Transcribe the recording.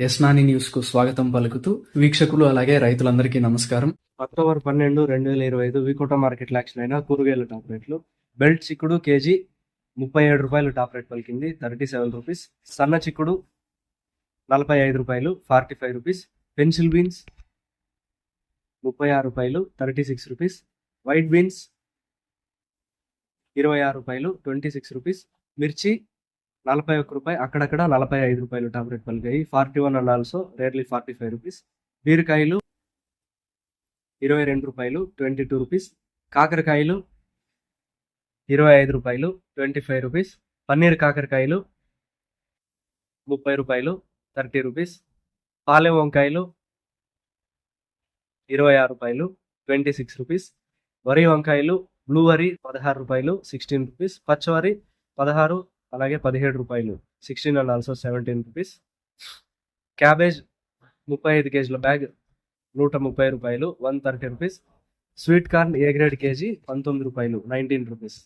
యస్నాని న్యూస్కు స్వాగతం పలుకుతూ వీక్షకులు అలాగే రైతులందరికీ నమస్కారం. అక్టోబర్ పన్నెండు రెండు వేల ఇరవై ఐదు వికోట మార్కెట్ యాక్షన్ అయిన కూరగాయల టాప్ రేట్లు. బెల్ట్ చిక్కుడు కేజీ ముప్పై ఏడు రూపాయలు టాప్ రేట్ పలికింది. Thirty seven rupees. సన్న చిక్కుడు నలభై ఐదు రూపాయలు forty five rupees. Pencil beans ముప్పై ఆరు రూపాయలు thirty six rupees. White beans ఇరవై ఆరు రూపాయలు ట్వంటీ సిక్స్ రూపీస్. మిర్చి నలభై ఒక్క రూపాయి అక్కడక్కడ నలభై ఐదు రూపాయలు tablet పలికాయి. Forty one and also rarely forty five rupees బీరకాయలు ఇరవై రెండు రూపాయలు ట్వంటీ టూ రూపీస్ కాకరకాయలు ఇరవై ఐదు రూపాయలు ట్వంటీ ఫైవ్ రూపీస్ పన్నీర్ కాకరకాయలు ముప్పై రూపాయలు థర్టీ రూపీస్ పాలెం వంకాయలు ఇరవై ఆరు రూపాయలు ట్వంటీ సిక్స్ రూపీస్ వరి వంకాయలు బ్లూ వరి పదహారు రూపాయలు సిక్స్టీన్ రూపీస్ పచ్చవరి పదహారు అలాగే పదిహేడు రూపాయలు sixteen and also seventeen rupees cabbage ముప్పై ఐదు కేజీల బ్యాగ్ నూట ముప్పై రూపాయలు one thirty rupees sweet corn A grade KG పంతొమ్మిది రూపాయలు నైన్టీన్ రూపీస్